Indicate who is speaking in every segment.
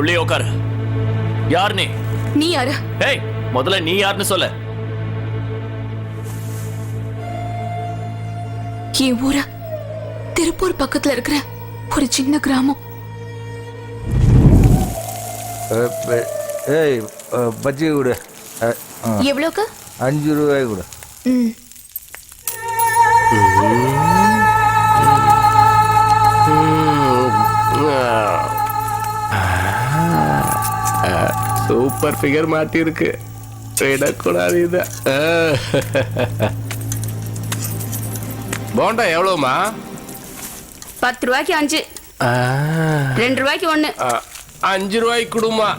Speaker 1: உள்ளே உட்காரு யார் நீ
Speaker 2: நீ யாரு?
Speaker 1: ஏய் முதல்ல நீ யாருன்னு சொல்ல.
Speaker 2: என் ஊரு திருப்பூர் பக்கத்துல இருக்கிற ஒரு சின்ன கிராமம்.
Speaker 3: ஏய் பஜ்ஜி கொடு.
Speaker 2: எவ்வளவுக்கு
Speaker 3: அஞ்சு ரூபாய் கொடு.
Speaker 2: ம்.
Speaker 4: சூப்பர் ஃபிகர் மாட்டிருக்கு விடக்கூடாது இதை. போண்டா எவ்வளோமா
Speaker 5: பத்து ரூபாய்க்கு அஞ்சு. ரெண்டு ரூபாய்க்கு ஒண்ணு.
Speaker 4: அஞ்சு ரூபாய்க்கு கொடுமா.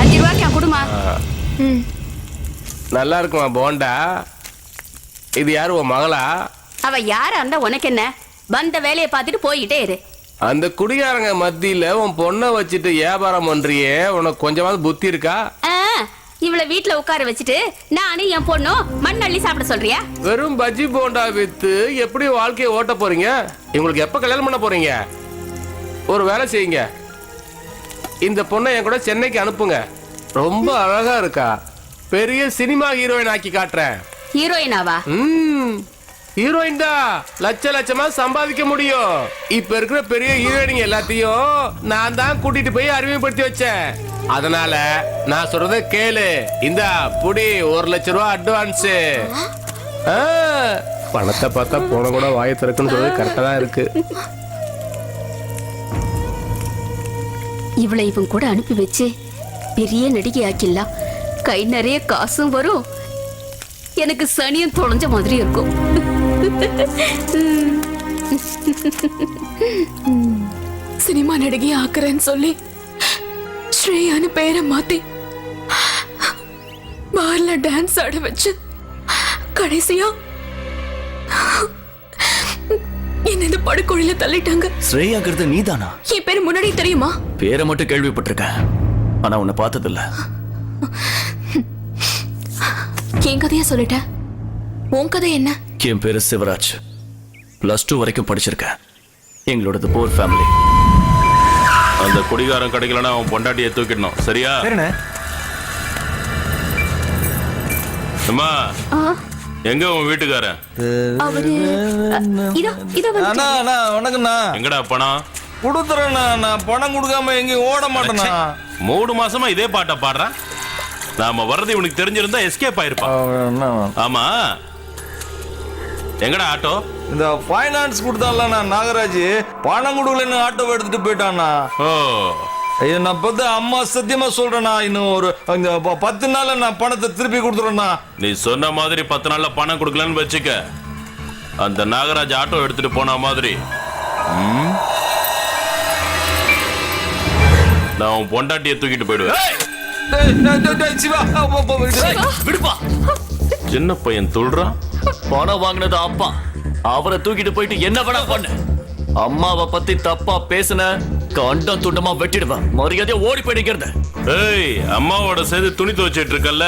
Speaker 5: அஞ்சு ரூபாய்க்கு குடுமா?
Speaker 4: நல்லா இருக்குமா போண்டா? இது யாரு உன் மகளா?
Speaker 5: அவ யாரா இருந்தா உனக்கு என்ன? வந்த வேலையை பார்த்துட்டு போயிட்டே இரு.
Speaker 4: அந்த குடிகாரங்க மத்தியில உன் பொண்ணை வச்சுட்டு வியாபாரம் பண்றியே உனக்கு கொஞ்சமாவது புத்தி இருக்கா?
Speaker 5: இவளை வீட்டுல உட்கார வச்சுட்டு நானும் என் பொண்ணும் மண் அள்ளி சாப்பிட சொல்றியா?
Speaker 4: வெறும் பஜ்ஜி போண்டா வித்து எப்படி வாழ்க்கையை ஓட்ட போறீங்க? இவங்களுக்கு எப்ப கல்யாணம் பண்ண போறீங்க? ஒரு வேலை செய்யுங்க. இந்த பொண்ணை என் கூட சென்னைக்கு அனுப்புங்க. ரொம்ப அழகா இருக்கா. பெரிய சினிமா ஹீரோயின் ஆக்கி காட்டுறேன்.
Speaker 5: ஹீரோயினாவா?
Speaker 4: ம். ஹீரோயின் தான். லட்ச லட்சமா சம்பாதிக்க முடியும். இப்ப இருக்கிற பெரிய ஹீரோயினிங் எல்லாத்தையும் நான் தான் கூட்டிட்டு போய் அறிமுகப்படுத்தி வச்சேன். அதனால நான் சொல்றத கேளு. இந்த புடி ஒரு லட்ச ரூபா அட்வான்ஸ் பணத்தை பார்த்தா போன கூட வாயை திறக்குன்னு சொல்றது கரெக்டா தான் இருக்கு.
Speaker 5: இவளை இவன் கூட அனுப்பி வச்சு பெரிய நடிகை ஆக்கிடலாம் கை நிறைய காசும் வரும். எனக்கு சனியும் தொலைஞ்ச மாதிரி இருக்கும்.
Speaker 2: சினிமா நடிகை ஆக்குறேன்னு சொல்லி ஸ்ரேயான்னு பேரை மாத்தி பார்ல டான்ஸ் ஆட வச்சு கடைசியா என்ன இந்த படுகொழில தள்ளிட்டாங்க.
Speaker 1: ஸ்ரேயாங்கிறது நீதானா?
Speaker 2: என் பேர் முன்னாடி தெரியுமா?
Speaker 1: பேரை மட்டும் கேள்விப்பட்டிருக்கேன். ஆனா உன்னை பார்த்ததில்ல.
Speaker 2: என் கதையா சொல்லிட்டேன். உன் கதை என்ன?
Speaker 1: என் பேரு சிவராஜ். பிளஸ் டூ வரைக்கும் படிச்சிருக்கேன் எங்களோடது போர் ஃபேமிலி
Speaker 6: அந்த குடிகாரன் கிடைக்கலன்னா அவன் பொண்டாட்டியை தூக்கிடணும். சரியா? அம்மா எங்க உன் வீட்டுக்காரன்?
Speaker 3: வணக்கம்ண்ணா.
Speaker 6: எங்கடா பணம்
Speaker 3: கொடுத்துறேண்ணா நான் பணம் கொடுக்காம எங்கேயும் ஓட மாட்டேண்ணா.
Speaker 6: மூணு மாசமா இதே பாட்டை பாடுறான். நாம வர்றது இவனுக்கு தெரிஞ்சிருந்தா எஸ்கேப் ஆயிருப்பான். ஆமா. எங்கடா ஆட்டோ?
Speaker 3: இந்த ஃபைனான்ஸ் கொடுத்தான்ல நாகராஜ். பணம் கொடுக்கலன்னு ஆட்டோ எடுத்துட்டு போயிட்டாண்ணா
Speaker 6: ஓ.
Speaker 3: ஐயோ நான் பார்த்து அம்மா சத்தியமா சொல்றேண்ணா இன்னும் ஒரு இந்த ப- பத்து நாள்ல நான் பணத்தை திருப்பி கொடுத்துறேண்ணா
Speaker 6: நீ சொன்ன மாதிரி பத்து நாள்ல பணம் கொடுக்கலன்னு வச்சுக்க. அந்த நாகராஜ் ஆட்டோ எடுத்துட்டு போன மாதிரி. ம்? நான் உன் பொண்டாட்டியை தூக்கிட்டு போயிடுவேன். சின்ன பையன் துள்றான்.
Speaker 1: பணம் வாங்கினது அப்பா. அவரை தூக்கிட்டு போயிட்டு என்ன வேணா பண்ணு. அம்மாவை பத்தி தப்பா பேசுன கண்டம் துண்டமா வெட்டிடுவேன் மரியாதையா ஓடி போயிடுங்கிறது
Speaker 6: ஏய் அம்மாவோட சேர்ந்து துணி துவைச்சிட்டு இருக்கல்ல?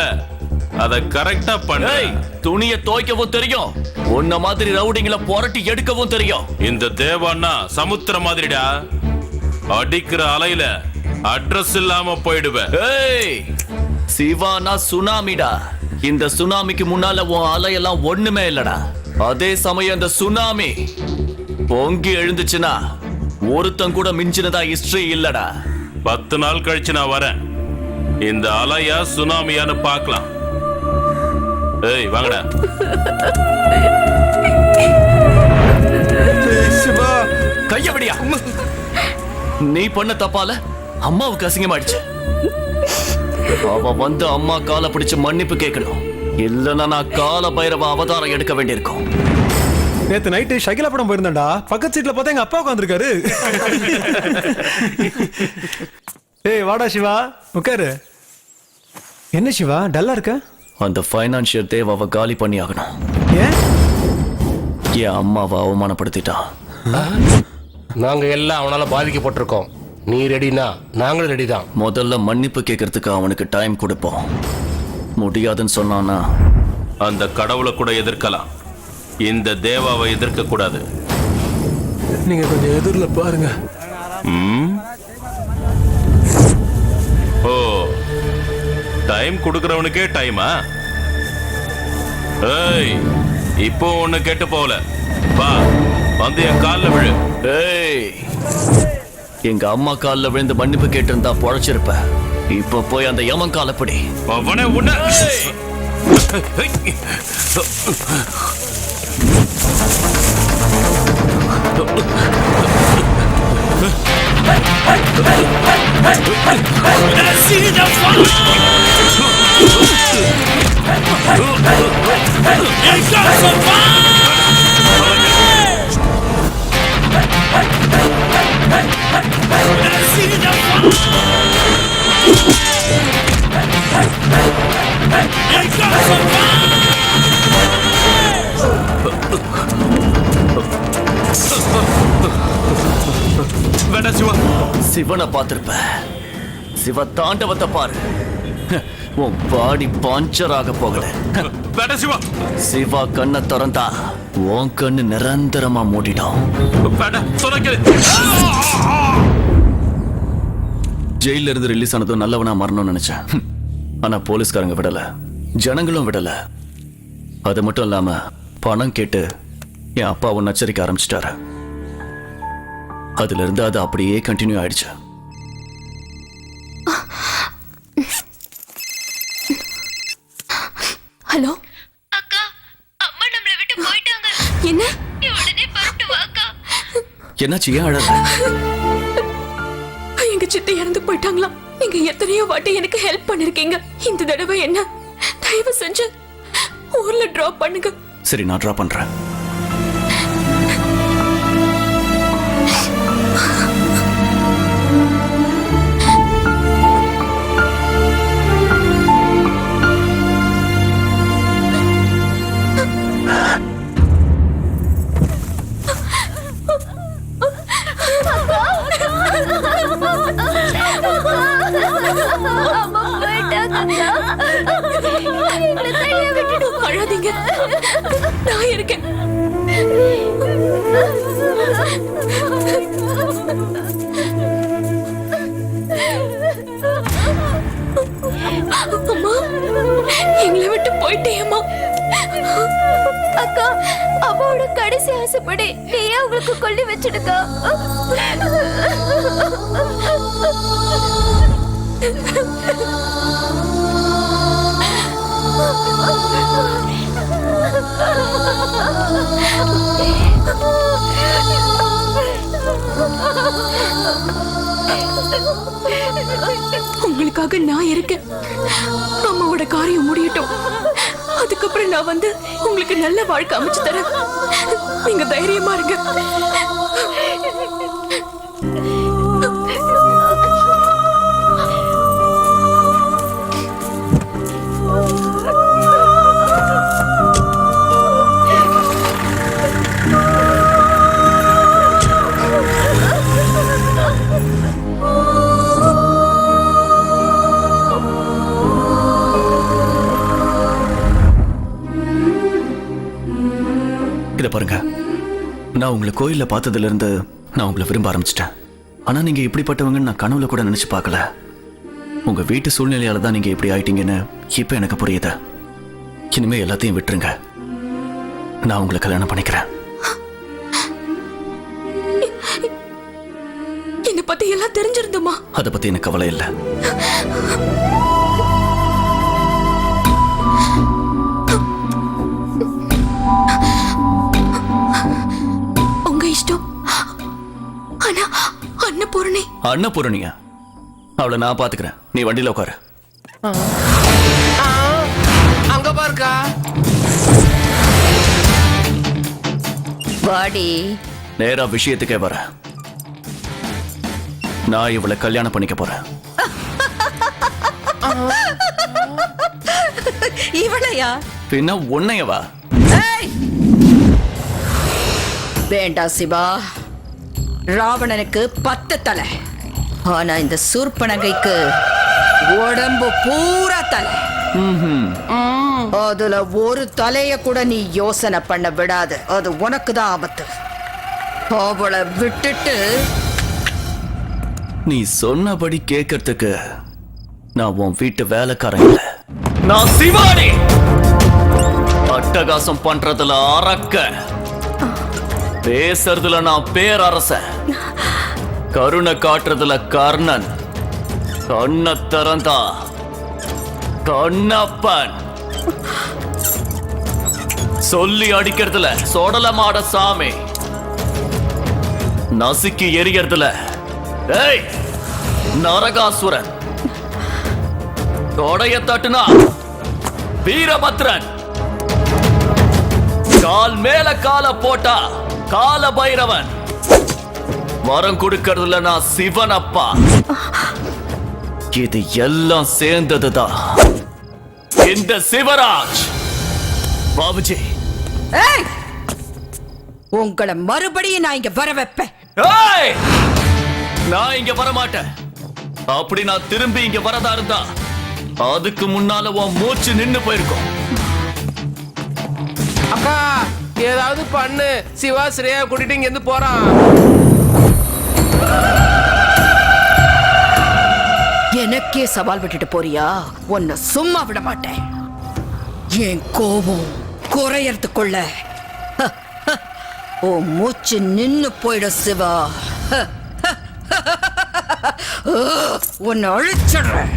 Speaker 6: அத கரெக்டா பண்ணு.
Speaker 1: துணியை துவைக்கவும் தெரியும். உன்ன மாதிரி ரவுடிங்களை புரட்டி எடுக்கவும் தெரியும்.
Speaker 6: இந்த தேவான்னா சமுத்திரம் மாதிரிடா. அடிக்கிற அலையில அட்ரஸ் இல்லாம போயிடுவேன்
Speaker 1: ஏய் சிவானா சுனாமிடா. இந்த சுனாமிக்கு முன்னால உன் அலையெல்லாம் ஒண்ணுமே இல்லடா. அதே சமயம் இந்த சுனாமி பொங்கி எழுந்துச்சுன்னா ஒருத்தன் கூட மிஞ்சினதா ஹிஸ்டரி இல்லடா.
Speaker 6: பத்து நாள் கழிச்சு நான் வரேன். இந்த அலையா சுனாமியான்னு பார்க்கலாம். ஏய் வாங்கடா.
Speaker 1: கையபடியா நீ பண்ண தப்பால அம்மாவுக்கு அசிங்கமாயிடுச்சு. அவ வந்து அம்மா காலை பிடிச்சு மன்னிப்பு கேட்கணும். இல்லைன்னா நான் கால பைரவ அவதாரம் எடுக்க வேண்டியிருக்கும்.
Speaker 7: நேத்து நைட்டு ஷகிலா படம் போயிருந்தேன்டா. பக்கத்து சீட்ல பார்த்தா எங்க அப்பா உட்காந்துருக்காரு ஏய் வாடா சிவா. உட்காரு. என்ன சிவா டல்லா இருக்க?
Speaker 1: அந்த ஃபைனான்சியல் தேவாவை காலி பண்ணி ஆகணும்.
Speaker 7: ஏன்?
Speaker 1: என் அம்மாவை அவமானப்படுத்திட்டான்
Speaker 4: நாங்க எல்லாம் அவனால பாதிக்கப்பட்டிருக்கோம். நீ ரெடினா? நாங்களும் ரெடி தான்
Speaker 1: முதல்ல மன்னிப்பு கேட்கறதுக்கு அவனுக்கு டைம் கொடுப்போம். முடியாதுன்னு சொன்னான்னா
Speaker 6: அந்த கடவுளை கூட எதிர்க்கலாம். இந்த தேவாவை எதிர்க்க கூடாது.
Speaker 7: நீங்க கொஞ்சம் எதிரில் பாருங்க.
Speaker 6: ம்? ஓ டைம் கொடுக்கறவனுக்கே டைமா ஏய் இப்போ ஒன்னு கேட்டு போகல. வா வந்து என் காலில் விழு.
Speaker 1: ஏய். எங்க அம்மா கால்ல விழுந்து மன்னிப்பு கேட்டிருந்தா பொழைச்சிருப்ப இப்ப போய் அந்த யமன் காலப்படி
Speaker 6: அவனை உன்ன வேண்டாம் சிவா.
Speaker 1: சிவனை பார்த்திருப்ப. சிவ தாண்டவத்தை பாரு. உன் பாடி பாஞ்சர் ஆக போகல.
Speaker 6: வேண்டாம் சிவா.
Speaker 1: சிவா கண்ணை திறந்தா உன் கண்ணு நிரந்தரமா மூடிடும். ஜெயில இருந்து ரிலீஸ் ஆனதும் நல்லவனா மரணம்னு நினைச்சேன். ஆனா போலீஸ்காரங்க விடல. ஜனங்களும் விடல. அது மட்டும் இல்லாம பணம் கேட்டு என் அப்பா ஒன்னு நச்சரிக்க ஆரம்பிச்சிட்டாரு. அதுல இருந்து அது அப்படியே கண்டினியூ ஆயிடுச்சு.
Speaker 2: ஹலோ?
Speaker 8: அக்கா அம்மா நம்மளை விட்டு போயிட்டாங்க.
Speaker 2: என்ன?
Speaker 8: நீ உடனே புறப்பட்டு வாக்கா
Speaker 1: என்னாச்சு? ஏன் அழற?
Speaker 2: எங்க சித்தி இறந்து போயிட்டாங்களாம் நீங்க எத்தனையோ வாட்டி எனக்கு ஹெல்ப் பண்ணிருக்கீங்க. இந்த தடவை என்ன? தயவு செஞ்சு ஊர்ல டிராப் பண்ணுங்க.
Speaker 1: சரி நான் ட்ரா பண்றேன்.
Speaker 8: அக்கா அம்மாவோட கடைசி ஆசைப்படி நீயே அவங்களுக்கு கொல்லி வச்சிடுக்கா
Speaker 2: உங்களுக்காக நான் இருக்கேன். அம்மாவோட காரியம் முடியட்டும். அதுக்கப்புறம் நான் வந்து உங்களுக்கு நல்ல வாழ்க்கை அமைச்சு தரேன். நீங்க தைரியமா இருங்க.
Speaker 1: இத பாருங்க. நான் உங்களை கோயில்ல பார்த்ததுல இருந்து நான் உங்களை விரும்ப ஆரம்பிச்சிட்டேன். ஆனா நீங்க இப்படிப்பட்டவங்கன்னு நான் கனவுல கூட நினைச்சு பார்க்கல. உங்க வீட்டு சூழ்நிலையால தான் நீங்க இப்படி ஆயிட்டீங்கன்னு இப்ப எனக்கு புரியுது. இனிமே எல்லாத்தையும் விட்டுருங்க. நான் உங்களை கல்யாணம் பண்ணிக்கிறேன்.
Speaker 2: என்னை பத்தி எல்லாம் தெரிஞ்சிருந்துமா?
Speaker 1: அதை பத்தி எனக்கு கவலை இல்லை. அன்னபூரணியா அவளை நான் பாத்துக்கிறேன். நீ வண்டியில உட்காரு.
Speaker 4: அங்க பாருக்கா.
Speaker 5: வாடி.
Speaker 1: நேரா விஷயத்துக்கே வர. நான் இவளை கல்யாணம் பண்ணிக்க போறேன்.
Speaker 5: இவளையா?
Speaker 1: பின்ன உன்னையவா!
Speaker 5: வேண்டாம் சிவா. ராவணனுக்கு பத்து தலை. ஆனா இந்த சூர்பனகைக்கு உடம்பு பூரா தலை. அதுல ஒரு தலைய கூட நீ யோசனை பண்ண விடாது. அது உனக்கு தான் ஆபத்து. அவளை விட்டுட்டு
Speaker 1: நீ சொன்னபடி கேட்கறதுக்கு நான் உன் வீட்டு வேலைக்காரன் இல்ல. நான் சிவானி! அட்டகாசம் பண்றதுல அரக்க. பேசுறதுல நான் பேரரசன். கருணை காட்டுறதுல கர்ணன். கண்ண திறந்தா. கண்ணப்பன். சொல்லி அடிக்கிறதுல சொடலமாட சாமி. நசுக்கி எரியறதுல ஏய் நரகாசுரன். தொடைய தட்டுனா வீரபத்ரன். கால் மேல கால போட்டா கால பைரவன் வரம் கொடுக்கறதுல நான் சிவன் அப்பா இது எல்லாம் சேர்ந்ததுதான். இந்த சிவராஜ். பாபுஜி.
Speaker 9: உங்களை மறுபடியும் நான் இங்க வர வைப்பேன்.
Speaker 1: ஏய்! நான் இங்க வர மாட்டேன் அப்படி நான் திரும்பி இங்க வரதா இருந்தா அதுக்கு முன்னால உன் மூச்சு நின்னு போயிருக்கும்.
Speaker 4: அக்கா ஏதாவது பண்ணு. சிவா ஸ்ரேயா கூட்டிட்டு இங்க இருந்து போறான்.
Speaker 9: இப்படியே சவால் விட்டுட்டு போறியா? உன்னை சும்மா விட மாட்டேன். என் கோபம் குறையறதுக்குள்ள ஓ மூச்சு நின்னு போயிட சிவா. ஹ, உன்னை அழிச்சிடுறேன்.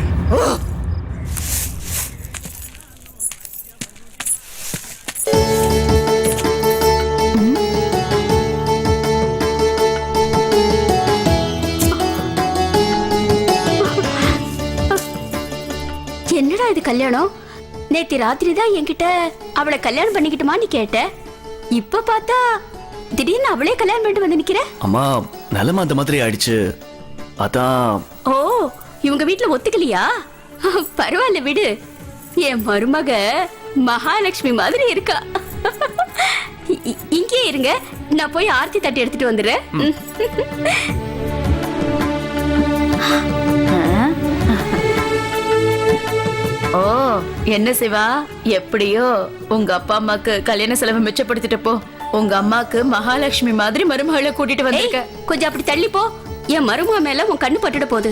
Speaker 5: இது கல்யாணம்? நேத்து ராத்திரி தான் என்கிட்ட அவளை கல்யாணம் பண்ணிக்கிட்டுமான்னு கேட்ட. இப்ப பார்த்தா திடீர்னு அவளே கல்யாணம் பண்ணிட்டு வந்து நிக்கிற?
Speaker 1: அம்மா நிலைமை அந்த மாதிரி ஆயிடுச்சு. அதான்.
Speaker 5: ஓ இவங்க வீட்ல ஒத்துக்கலையா? பரவாயில்ல விடு. என் மருமக மகாலட்சுமி மாதிரி இருக்கா. இங்கே இருங்க. நான் போய் ஆர்த்தி தட்டி எடுத்துட்டு வந்துடுறேன்.
Speaker 2: என்ன சிவா? எப்படியோ? உங்க அப்பா அம்மாக்கு கல்யாண செலவு மிச்சப்படுத்திட்டு போ. உங்க அம்மாக்கு மகாலட்சுமி மாதிரி மருமகளை கூட்டிட்டு வந்திருக்க.
Speaker 5: கொஞ்சம் அப்படி தள்ளி போ. என் மருமக மேல உன் கண்ணு பட்டுட போகுது.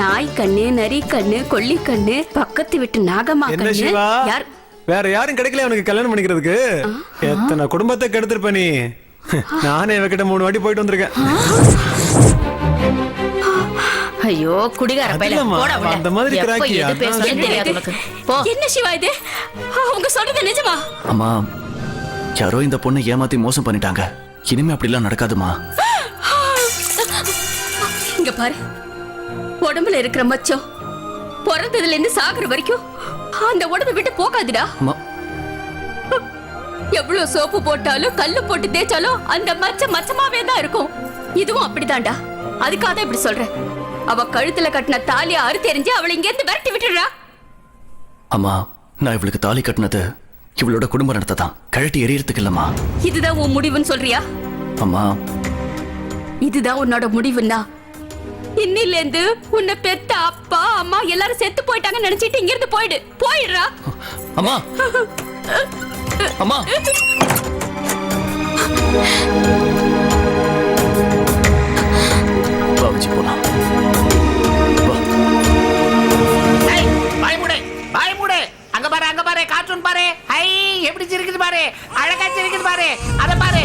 Speaker 5: நாய் கண்ணு நரி கண்ணு கொல்லி கண்ணு பக்கத்து விட்டு
Speaker 7: என்ன
Speaker 5: கண்ணு. யார்?
Speaker 7: வேற யாரும் கிடைக்கல அவனுக்கு கல்யாணம் பண்ணிக்கிறதுக்கு? எத்தனை குடும்பத்தை கெடுத்திருப்ப நீ? நானே இவகிட்ட மூணு வாட்டி போயிட்டு வந்திருக்கேன்.
Speaker 2: ஐயோ குடிகார பையல போடா உள்ள.
Speaker 7: அந்த மாதிரி கிராக்கி, சொல்றேன்.
Speaker 2: தெரியாது உனக்கு. போ.
Speaker 5: என்ன சிவா இது? அவங்க சொல்றது நிஜமா?
Speaker 1: அம்மா யாரோ இந்த பொண்ணை ஏமாத்தி மோசம் பண்ணிட்டாங்க. இனிமே அப்படிலாம் நடக்காதுமா.
Speaker 5: இங்க பாரு. உடம்புல இருக்கிற மச்சம் பிறந்ததுல இருந்து சாகுற வரைக்கும் அந்த உடம்பை விட்டு போகாதுடா.
Speaker 1: அம்மா.
Speaker 5: எவ்வளவு சோப்பு போட்டாலும் கல்லு போட்டு தேய்ச்சாலும் அந்த மச்சம் மச்சமாவே தான் இருக்கும். இதுவும் அப்படிதான்டா. அதுக்காக தான் இப்படி சொல்றேன். அவ கழுத்துல கட்டின தாலியை அறுத்து எறிஞ்சு அவளை இங்க இருந்து விரட்டி விட்டுடுறா.
Speaker 1: அம்மா நான் இவளுக்கு தாலி கட்டினது இவளோட குடும்ப நடத்த தான் கழட்டி எரியறதுக்கு இல்லம்மா.
Speaker 5: இதுதான் உன் முடிவுன்னு சொல்றியா?
Speaker 1: அம்மா.
Speaker 5: இதுதான் உன்னோட முடிவுன்னா. இன்னில இருந்து உன்னை பெத்த அப்பா அம்மா எல்லாரும் செத்து போயிட்டாங்கன்னு நினைச்சிட்டு இங்க இருந்து போயிடு. போயிடுறா.
Speaker 1: அம்மா. அம்மா.
Speaker 10: பாரு அத பாரு.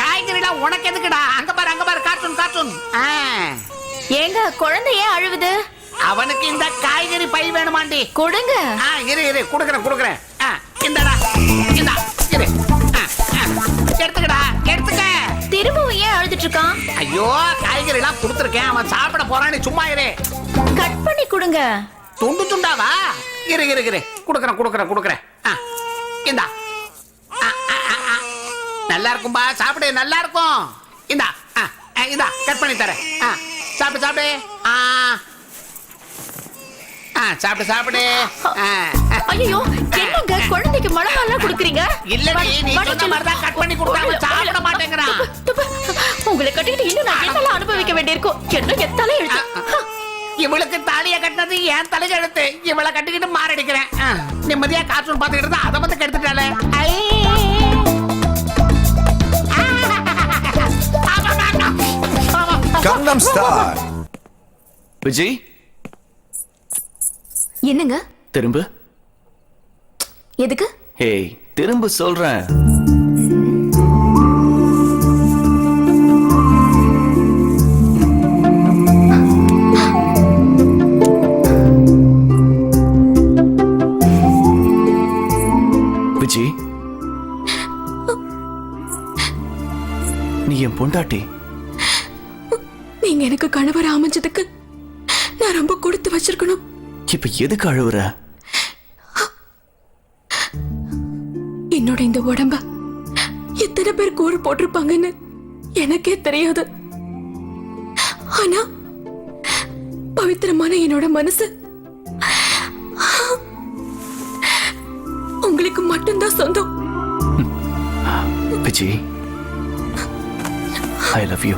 Speaker 10: காய்கறிலாம் உனக்கு எதுக்குடா? அங்க பாரு அங்க பாரு கார்ட்டூன் கார்ட்டூன்.
Speaker 8: ஏங்க குழந்தை ஏன் அழுவுது?
Speaker 10: அவனுக்கு இந்த காய்கறி பை வேணுமாண்டி.
Speaker 8: கொடுங்க.
Speaker 10: இரு இரு குடுக்குறேன் குடுக்குறேன். இந்தடா இந்தா இரு. எடுத்துக்கடா எடுத்துக்க.
Speaker 8: திரும்பவும் ஏன் அழுதுட்டு இருக்கான்
Speaker 10: ஐயோ காய்கறி எல்லாம் கொடுத்துருக்கேன் அவன் சாப்பிட போறான்னு சும்மா இரு.
Speaker 8: கட் பண்ணி கொடுங்க.
Speaker 10: துண்டு துண்டாவா? இரு இரு இரு. குடுக்குறேன் குடுக்குறேன் குடுக்குறேன். இந்தா. நல்லா இருக்கும்பா சாப்பிடு நல்லா இருக்கும் இந்தா இந்தா கட் பண்ணி தரேன். ஆ, சாப்பிடு சாப்பிடு. ஆ. சாப்பிடு சாப்பிடு.
Speaker 8: ஐயோ என்னங்க குழந்தைக்கு மிளகாலாம் கொடுக்குறீங்க?
Speaker 10: இல்லடி நீ சொன்ன மாதிரி தான் கட் பண்ணி கொடுத்தா அவன் சாப்பிட மாட்டேங்கிறான்.
Speaker 8: உங்களை கட்டிக்கிட்டு இன்னும் நான் என்னெல்லாம் அனுபவிக்க வேண்டியிருக்கும் என்ன எத்தாலே எழுத்து
Speaker 10: இவளுக்கு தாலிய கட்டினது ஏன் தலையெழுத்து. இவளை கட்டிக்கிட்டு மாரடிக்கிறேன். நிம்மதியா கார்ட்டூன் பார்த்துக்கிட்டு அதை வந்து கெடுத்துட்டாளே. ஐ.
Speaker 11: Gangnam Style.
Speaker 1: விஜய்?
Speaker 2: என்னங்க?
Speaker 1: திரும்ப.
Speaker 2: எதுக்கு?
Speaker 1: ஹேய் திரும்ப சொல்றேன். எதுக்கு அழுவுற?
Speaker 2: என்னோட இந்த உடம்ப எத்தனை பேர் கூறு போட்டிருப்பாங்கன்னு எனக்கே தெரியாது. ஆனா பவித்திரமான என்னோட மனசு உங்களுக்கு மட்டும்தான் சொந்தம்.
Speaker 1: Vijay I love you